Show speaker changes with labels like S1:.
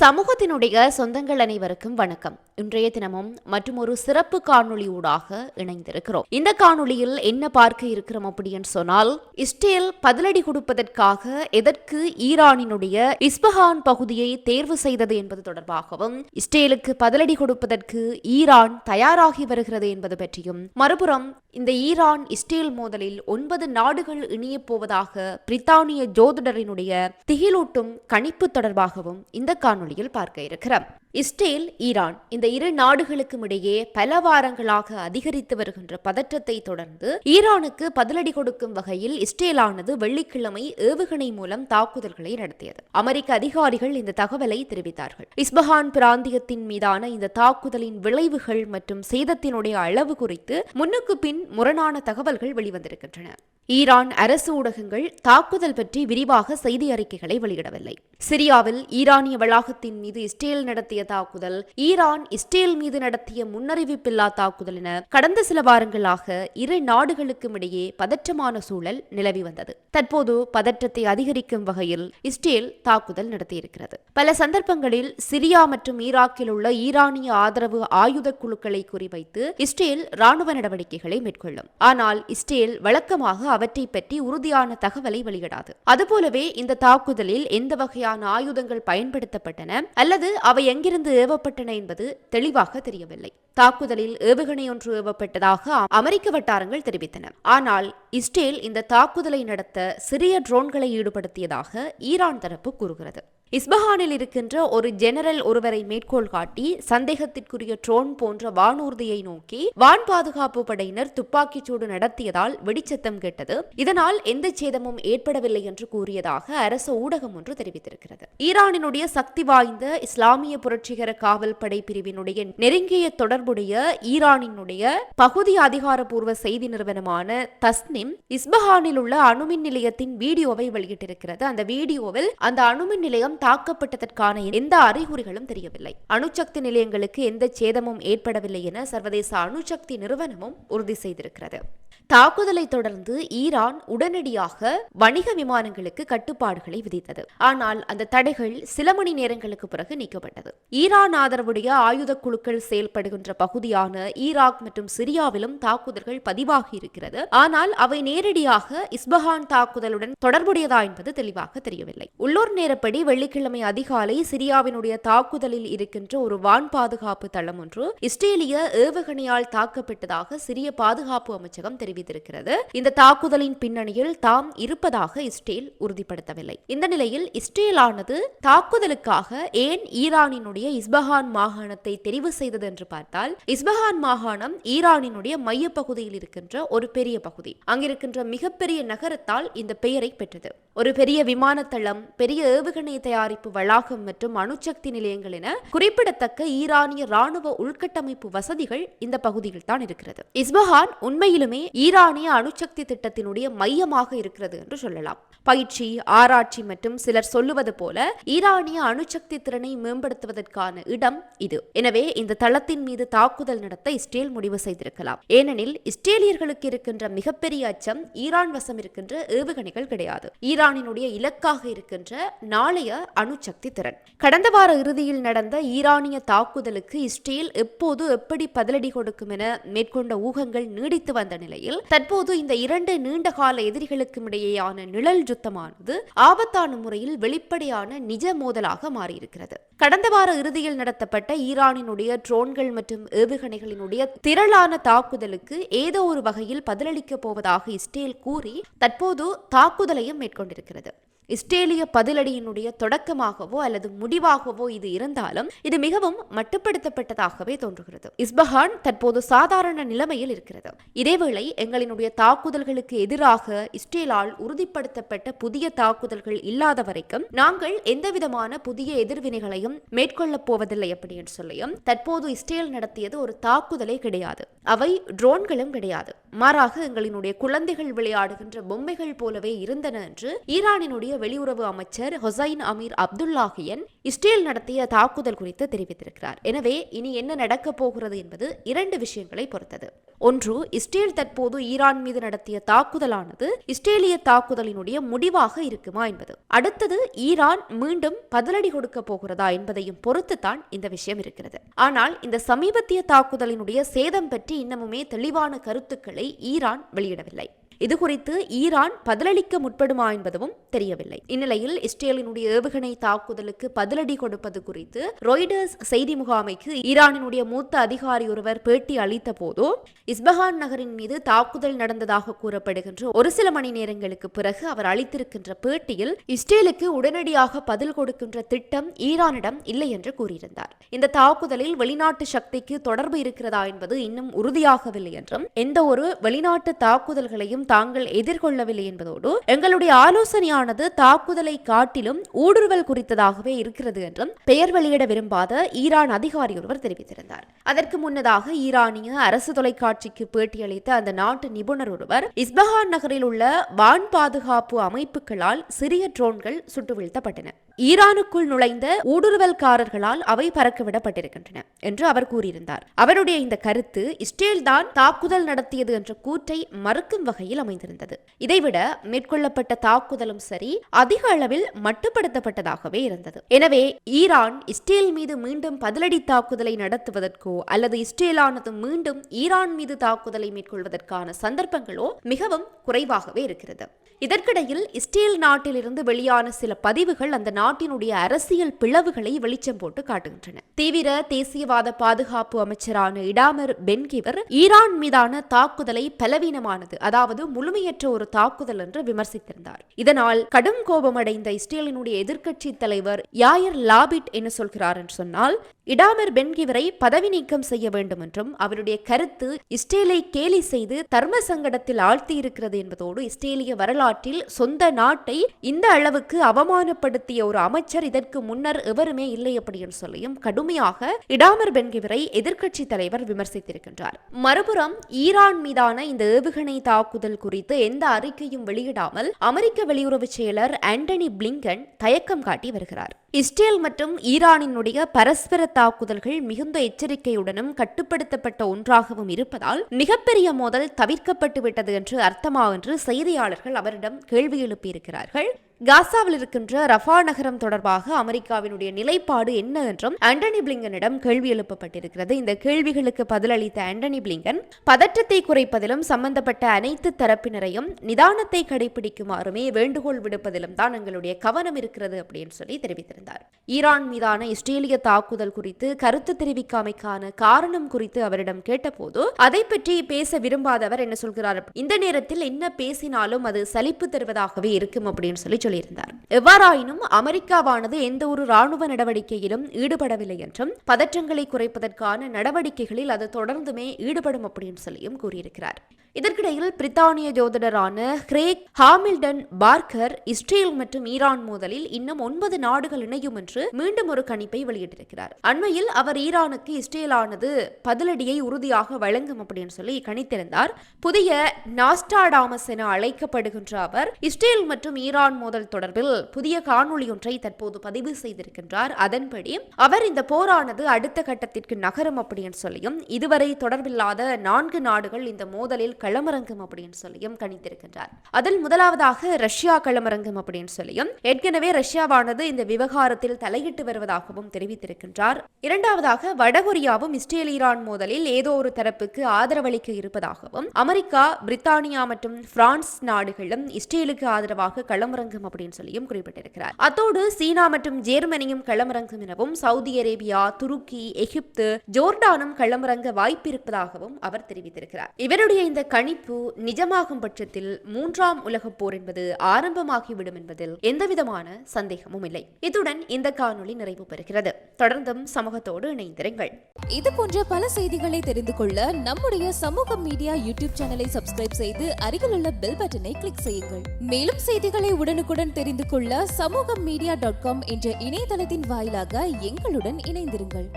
S1: சமூகத்தினுடைய சொந்தங்கள் அனைவருக்கும் வணக்கம். இன்றைய தினமும் மற்றும் ஒரு சிறப்பு காணொளி ஊடாக இணைந்திருக்கிறோம். இந்த காணொளியில் என்ன பார்க்க இருக்கிறோம் அப்படின்னு சொன்னால் இஸ்ரேல் பதிலடி கொடுப்பதற்காக எதற்கு ஈரானினுடைய இஸ்பஹான் பகுதியை தேர்வு செய்தது என்பது தொடர்பாகவும் இஸ்ரேலுக்கு பதிலடி கொடுப்பதற்கு ஈரான் தயாராகி வருகிறது என்பது பற்றியும் மறுபுறம் இந்த ஈரான் இஸ்ரேல் மோதலில் ஒன்பது நாடுகள் இணையப் போவதாக பிரித்தானிய ஜோதிடரினுடைய திகிலூட்டும் கணிப்பு தொடர்பாகவும் இந்த காணொலியில் பார்க்க இருக்கிறோம். இஸ்ரேல் ஈரான் இந்த இரு நாடுகளுக்கும் இடையே பல வாரங்களாக அதிகரித்து வருகின்ற பதற்றத்தை தொடர்ந்து ஈரானுக்கு பதிலடி கொடுக்கும் வகையில் இஸ்ரேலானது வெள்ளிக்கிழமை ஏவுகணை மூலம் தாக்குதல்களை நடத்தியது. அமெரிக்க அதிகாரிகள் இந்த தகவலை தெரிவித்தார்கள். இஸ்பஹான் பிராந்தியத்தின் மீதான இந்த தாக்குதலின் விளைவுகள் மற்றும் சேதத்தினுடைய அளவு குறித்து முன்னுக்கு பின் முரணான தகவல்கள் வெளிவந்திருக்கின்றன. ஈரான் அரசு ஊடகங்கள் தாக்குதல் பற்றி விரிவாக செய்தி அறிக்கைகளை வெளியிடவில்லை. சிரியாவில் ஈரானிய வளாகத்தின் மீது இஸ்ரேல் நடத்திய தாக்குதல் ஈரான் இஸ்ரேல் மீது நடத்திய முன்னறிவிப்பில்லா தாக்குதல் என கடந்த சில வாரங்களாக இரு நாடுகளுக்கும் இடையே பதற்றமான சூழல் நிலவி வந்தது. தற்போது பதற்றத்தை அதிகரிக்கும் வகையில் இஸ்ரேல் தாக்குதல் நடத்தியிருக்கிறது. பல சந்தர்ப்பங்களில் சிரியா மற்றும் ஈராக்கில் உள்ள ஈரானிய ஆதரவு ஆயுத குழுக்களை குறிவைத்து இஸ்ரேல் ராணுவ நடவடிக்கைகளை மேற்கொள்ளும். ஆனால் இஸ்ரேல் வழக்கமாக அவற்றை பற்றி உறுதியான தகவலை வெளியிடாது. அதுபோலவே இந்த தாக்குதலில் எந்த வகையான ஆயுதங்கள் பயன்படுத்தப்பட்டன அல்லது அவை எங்கிருந்து ஏவப்பட்டன என்பது தெளிவாக தெரியவில்லை. தாக்குதலில் ஏவுகணை ஒன்று ஏவப்பட்டதாக அமெரிக்க வட்டாரங்கள் தெரிவித்தன. ஆனால் இஸ்ரேல் இந்த தாக்குதலை நடத்த சிறிய ட்ரோன்களை ஈடுபடுத்தியதாக ஈரான் தரப்பு கூறுகிறது. இஸ்பஹானில் இருக்கின்ற ஒரு ஜெனரல் ஒருவரை மேற்கோள் காட்டி சந்தேகத்திற்குரிய ட்ரோன் போன்ற வானூர்தியை நோக்கி வான் பாதுகாப்பு படையினர் துப்பாக்கிச் சூடு நடத்தியதால் வெடிச்சத்தம் கேட்டது. இதனால் எந்த சேதமும் ஏற்படவில்லை என்று கூறியதாக அரசு ஊடகம் ஒன்று தெரிவித்திருக்கிறது. ஈரானினுடைய சக்தி வாய்ந்த இஸ்லாமிய புரட்சிகர காவல் படை பிரிவினுடைய நெருங்கிய தொடர்புடைய ஈரானினுடைய பகுதி அதிகாரப்பூர்வ செய்தி நிறுவனமான தஸ்னிம் இஸ்பஹானில் உள்ள அணுமின் நிலையத்தின் வீடியோவை வெளியிட்டிருக்கிறது. அந்த வீடியோவில் அந்த அணுமின் நிலையம் தாக்கப்பட்டதற்கான எந்த அறிகுறிகளும் தெரியவில்லை. அணுசக்தி நிலையங்களுக்கு எந்த சேதமும் ஏற்படவில்லை என சர்வதேச அணுசக்தி நிறுவனமும் உறுதி செய்திருக்கிறது. தாக்குதலை தொடர்ந்து ஈரான் உடனடியாக வணிக விமானங்களுக்கு கட்டுப்பாடுகளை விதித்தது. ஆனால் அந்த தடைகள் சில மணி நேரங்களுக்கு பிறகு நீக்கப்பட்டது. ஈரான் ஆதரவுடைய ஆயுத குழுக்கள் செயல்படுகின்ற பகுதியான ஈராக் மற்றும் சிரியாவிலும் தாக்குதல்கள் பதிவாகி இருக்கிறது. ஆனால் அவை நேரடியாக இஸ்பஹான் தாக்குதலுடன் தொடர்புடையதா என்பது தெளிவாக தெரியவில்லை. உள்ளூர் நேரப்படி வெள்ளிக்கிழமை அதிகாலை சிரியாவினுடைய தாக்குதலில் இருக்கின்ற ஒரு வான் பாதுகாப்பு தளம் ஒன்று இஸ்ரேலிய ஏவுகணையால் தாக்கப்பட்டதாக சிரிய பாதுகாப்பு அமைச்சகம் தெரிவித்திருக்கிறது. இந்த தாக்குதலின் பின்னணியில் தாம் இருப்பதாக இஸ்ரேல் உறுதிப்படுத்தவில்லை. இந்த நிலையில் இஸ்ரேலானது தாக்குதலுக்காக ஏன் ஈரானினுடைய இஸ்பஹான் மாகாணத்தை தெரிவு செய்தது என்று பார்த்தால் இஸ்பஹான் மாகாணம் ஈரானினுடைய மையப்பகுதியில் இருக்கின்ற ஒரு பெரிய பகுதி. அங்கிருக்கின்ற மிகப்பெரிய நகரத்தால் இந்த பெயரை பெற்றது. ஒரு பெரிய விமானத்தளம் பெரிய ஏவுகணை தயாரிப்பு வளாகம் மற்றும் அணுசக்தி நிலையங்கள் என குறிப்பிடத்தக்க ஈரானிய ராணுவ உள்கட்டமைப்பு வசதிகள் இந்த பகுதியில் தான் இருக்கிறது. இஸ்பஹான் உண்மையிலுமே ஈரானிய அணுசக்தி திட்டத்தினுடைய மையமாக இருக்கிறது என்று சொல்லலாம். பயிற்சி ஆராய்ச்சி மற்றும் சிலர் சொல்லுவது போல ஈரானிய அணுசக்தி திறனை மேம்படுத்துவதற்கான இடம் இது. எனவே இந்த தளத்தின் மீது தாக்குதல் நடத்த இஸ்ரேல் முடிவு செய்திருக்கலாம். ஏனெனில் இஸ்ரேலியர்களுக்கு இருக்கின்ற மிகப்பெரிய அச்சம் ஈரான் வசம் இருக்கின்ற ஏவுகணைகள் கிடையாது. ஈரானினுடைய இலக்காக இருக்கின்ற நாளைய அணுசக்தி திறன். கடந்த வார இறுதியில் நடந்த ஈரானிய தாக்குதலுக்கு இஸ்ரேல் எப்போது எப்படி பதிலடி கொடுக்கும் என மேற்கொண்ட ஊகங்கள் நீடித்து வந்த நிலையில் தற்போது இந்த இரண்டு நீண்டகால எதிரிகளுக்கும் இடையேயான நிழல் யுத்தமானது ஆபத்தான முறையில் வெளிப்படையான நிஜ மோதலாக மாறியிருக்கிறது. கடந்த வார இறுதியில் நடத்தப்பட்ட ஈரானினுடைய ட்ரோன்கள் மற்றும் ஏவுகணைகளினுடைய திரளான தாக்குதலுக்கு ஏதோ ஒரு வகையில் பதிலளிக்கப் போவதாக இஸ்ரேல் கூறி தற்போது தாக்குதலையும் மேற்கொண்டிருக்கிறது. இஸ்ரேலிய பதிலடியினுடைய தொடக்கமாகவோ அல்லது முடிவாகவோ இது இருந்தாலும் இது மிகவும் மட்டுப்படுத்தப்பட்டதாகவே தோன்றுகிறது. இஸ்பஹான் தற்போது சாதாரண நிலைமையில் இருக்கிறது. இதேவேளை எங்களினுடைய தாக்குதல்களுக்கு எதிராக இஸ்ரேலால் உறுதிப்படுத்தப்பட்ட புதிய தாக்குதல்கள் இல்லாத வரைக்கும் நாங்கள் எந்தவிதமான புதிய எதிர்வினைகளையும் மேற்கொள்ளப் போவதில்லை அப்படி என்று சொல்லியும் தற்போது இஸ்ரேல் நடத்தியது ஒரு தாக்குதலே கிடையாது. அவை ட்ரோன்களும் கிடையாது. மாறாக எங்களினுடைய குழந்தைகள் விளையாடுகின்ற பொம்மைகள் போலவே இருந்தன என்று ஈரானினுடைய வெளியுறவு அமைச்சர் ஹொசைன் அமீர் அப்துல்லாஹியன் இஸ்ரேல் நடத்திய தாக்குதல் குறித்து தெரிவித்திருக்கிறார். எனவே இனி என்ன நடக்கப் போகிறது என்பது இரண்டு விஷயங்களை பொறுத்தது. ஒன்று இஸ்ரேல் தற்போது ஈரான் மீது நடத்திய தாக்குதலானது இஸ்ரேலிய தாக்குதலினுடைய முடிவாக இருக்குமா என்பது. அடுத்தது ஈரான் மீண்டும் பதிலடி கொடுக்க போகிறதா என்பதையும் பொறுத்துத்தான் இந்த விஷயம் இருக்கிறது. ஆனால் இந்த சமீபத்திய தாக்குதலினுடைய சேதம் பற்றி இன்னமுமே தெளிவான கருத்துக்களை ஈரான் வெளியிடவில்லை. இது குறித்து ஈரான் பதிலளிக்க முற்படுமா என்பதும் தெரியவில்லை. இந்நிலையில் இஸ்ரேலினுடைய ஏவுகணை தாக்குதலுக்கு பதிலடி கொடுப்பது குறித்து ரொய்டர்ஸ் செய்தி முகாமைக்கு ஈரானினுடைய மூத்த அதிகாரி ஒருவர் பேட்டி அளித்த போது இஸ்பஹான் நகரின் மீது தாக்குதல் நடந்ததாக கூறப்படுகின்ற ஒரு சில மணி நேரங்களுக்கு பிறகு அவர் அளித்திருக்கின்ற பேட்டியில் இஸ்ரேலுக்கு உடனடியாக பதில் கொடுக்கின்ற திட்டம் ஈரானிடம் இல்லை என்று கூறியிருந்தார். இந்த தாக்குதலில் வெளிநாட்டு சக்திக்கு தொடர்பு இருக்கிறதா என்பது இன்னும் உறுதியாகவில்லை என்றும் எந்த ஒரு வெளிநாட்டு தாக்குதல்களையும் தாங்கள் எதிர்கொள்ளவில்லை என்பதோடு எங்களுடைய ஆலோசனையானது தாக்குதலை காட்டிலும் ஊடுருவல் குறித்ததாகவே இருக்கிறது என்றும் பெயர் வெளியிட விரும்பாத ஈரான் அதிகாரி ஒருவர் தெரிவித்திருந்தார். அதற்கு முன்னதாக ஈரானிய அரசு தொலைக்காட்சிக்கு பேட்டியளித்த அந்த நாட்டு நிபுணர் ஒருவர் இஸ்பஹான் நகரில் உள்ள வான் பாதுகாப்பு அமைப்புகளால் சிறிய ட்ரோன்கள் சுட்டு வீழ்த்தப்பட்டன. ஈரானுக்குள் நுழைந்த ஊடுருவல்காரர்களால் அவை பறக்கவிடப்பட்டிருக்கின்றன என்று அவர் கூறியிருந்தார். அவருடைய இந்த கருத்து இஸ்ரேல் தான் தாக்குதல் நடத்தியது என்ற கூற்றை மறுக்கும் வகையில் அமைந்திருந்தது. இதைவிட மேற்கொள்ளப்பட்ட தாக்குதலும் சரி அதிக அளவில் மட்டுப்படுத்தப்பட்டதாகவே இருந்தது. எனவே ஈரான் இஸ்ரேல் மீது மீண்டும் பதிலடி தாக்குதலை நடத்துவதற்கோ அல்லது இஸ்ரேலானது மீண்டும் ஈரான் மீது தாக்குதலை மேற்கொள்வதற்கான சந்தர்ப்பங்களோ மிகவும் குறைவாகவே இருக்கிறது. இதற்கிடையில் இஸ்ரேல் நாட்டிலிருந்து வெளியான சில பதிவுகள் அந்த நாட்டினுடைய அரசியல் பிளவுகளை வெளிச்சம் போட்டு காட்டுகின்றன. தீவிர தேசியவாத பாதுகாப்பு அமைச்சரான இடாமர் பென்கிவர் ஈரான் மீதான தாக்குதலை பலவீனமானது அதாவது முழுமையற்ற ஒரு தாக்குதல் என்று விமர்சித்திருந்தார். இதனால் கடும் கோபமடைந்த இஸ்ரேலினுடைய எதிர்க்கட்சி தலைவர் யாயர் லாபிட் என்ன சொல்கிறார் என்று சொன்னால் இடாமர் பென்கிவரை பதவி நீக்கம் செய்ய வேண்டும் என்றும் அவருடைய கருத்து இஸ்ரேலை கேலி செய்து தர்ம சங்கடத்தில் ஆழ்த்தி இருக்கிறது என்பதோடு இஸ்ரேலிய வரலாற்றில் சொந்த நாட்டை இந்த அளவுக்கு அவமானப்படுத்திய ஒரு அமைச்சர் இதற்கு முன்னர் எவருமே இல்லை அப்படின்னு சொல்லியும் கடுமையாக இடாமர் பென்கிவரை எதிர்க்கட்சி தலைவர் விமர்சித்திருக்கின்றார். மறுபுறம் ஈரான் மீதான இந்த ஏவுகணை தாக்குதல் குறித்து எந்த அறிக்கையும் வெளியிடாமல் அமெரிக்க வெளியுறவு செயலர் ஆண்டனி பிளிங்கன் தயக்கம் காட்டி வருகிறார். இஸ்ரேல் மற்றும் ஈரானினுடைய பரஸ்பர தாக்குதல்கள் மிகுந்த எச்சரிக்கையுடனும் கட்டுப்படுத்தப்பட்ட ஒன்றாகவும் இருப்பதால் மிகப்பெரிய மோதல் தவிர்க்கப்பட்டு விட்டது என்று அர்த்தமா என்று செய்தியாளர்கள் அவரிடம் கேள்வி எழுப்பியிருக்கிறார்கள். காசாவில் இருக்கின்ற ரஃபா நகரம் தொடர்பாக அமெரிக்காவினுடைய நிலைப்பாடு என்ன என்றும் ஆண்டனி பிளிங்கனிடம் கேள்வி எழுப்பப்பட்டிருக்கிறது. இந்த கேள்விகளுக்கு பதிலளித்த ஆண்டனி பிளிங்கன் பதற்றத்தை குறைப்பதிலும் சம்பந்தப்பட்ட அனைத்து தரப்பினரையும் நிதானத்தை கடைபிடிக்குமாறுமே வேண்டுகோள் விடுப்பதிலும் தான் எங்களுடைய கவனம் இருக்கிறது அப்படின்னு சொல்லி தெரிவித்திருந்தார். ஈரான் மீதான இஸ்ரேலிய தாக்குதல் குறித்து கருத்து தெரிவிக்காமைக்கான காரணம் குறித்து அவரிடம் கேட்டபோது அதை பற்றி பேச விரும்பாதவர் என்ன சொல்கிறார்? இந்த நேரத்தில் என்ன பேசினாலும் அது சலிப்பு தருவதாகவே இருக்கும் அப்படின்னு சொல்லி சொல்லியிருந்தார். எவ்வாறாயினும் அமெரிக்காவானது எந்த ஒரு ராணுவ நடவடிக்கையிலும் ஈடுபடவில்லை என்றும் பதற்றங்களை குறைப்பதற்கான நடவடிக்கைகளில் அது தொடர்ந்துமே ஈடுபடும் அப்படின்னு சொல்லியும் கூறியிருக்கிறார். இதற்கிடையில் பிரித்தானிய ஜோதிடரான கிரேக் ஹாமில்டன் பார்க்கர் இஸ்ரேல் மற்றும் ஈரான் மோதலில் இன்னும் ஒன்பது நாடுகள் இணையும் என்று மீண்டும் ஒரு கணிப்பை வெளியிட்டிருக்கிறார். அண்மையில் அவர் ஈரானுக்கு இஸ்ரேலானது பதிலடியை உறுதியாக வழங்கும் அப்படின்னு சொல்லி கணித்திருந்தார். புதிய நாஸ்டாடாமஸ் என அழைக்கப்படுகின்ற அவர் இஸ்ரேல் மற்றும் ஈரான் மோதல் தொடர்பில் புதிய காணொளி ஒன்றை தற்போது பதிவு செய்திருக்கின்றார். அதன்படி அவர் இந்த போரானது அடுத்த கட்டத்திற்கு நகரும் அப்படின்னு சொல்லியும் இதுவரை தொடர்பில்லாத நான்கு நாடுகள் இந்த மோதலில் களமிறங்கும் அப்படின்னு சொல்லியும் கணித்திருக்கின்றார். அதில் முதலாவதாக ரஷ்யா களமிறங்கும் அப்படின்னு சொல்லியும் ஏற்கனவே ரஷ்யாவானது இந்த விவகாரத்தில் தலையிட்டு வருவதாகவும் தெரிவித்திருக்கின்றார். இரண்டாவதாக வடகொரியாவும் இஸ்ரேல் ஈரான் மோதலில் ஏதோ ஒரு தரப்புக்கு ஆதரவளிக்க இருப்பதாகவும் அமெரிக்கா பிரித்தானியா மற்றும் பிரான்ஸ் நாடுகளும் இஸ்ரேலுக்கு ஆதரவாக களமிறங்கும் அப்படின்னு சொல்லியும் குறிப்பிட்டிருக்கிறார். அத்தோடு சீனா மற்றும் ஜெர்மனியும் களமிறங்கும் எனவும் சவுதி அரேபியா துருக்கி எகிப்து ஜோர்டானும் களமிறங்க வாய்ப்பு இருப்பதாகவும் அவர் தெரிவித்திருக்கிறார். இவருடைய இந்த கணிப்பு நிஜமாகும் பட்சத்தில் மூன்றாம் உலகப் போர் என்பது ஆரம்பமாகிவிடும் என்பதில் எந்தவிதமான சந்தேகமும் இல்லை. இத்துடன் இந்த காணொளி நிறைவு பெறுகிறது. தொடர்ந்தும் சமூகத்தோடு இணைந்திருங்கள்.
S2: இது போன்ற பல செய்திகளை தெரிந்து கொள்ள நம்முடைய சமூக மீடியா யூடியூப் சேனலை சப்ஸ்கிரைப் செய்து அருகிலுள்ள பெல் பட்டனை கிளிக் செய்யுங்கள். மேலும் செய்திகளை உடனுக்குடன் தெரிந்து கொள்ள சமூக மீடியா டாட் காம் என்ற இணையதளத்தின் வாயிலாக எங்களுடன் இணைந்திருங்கள்.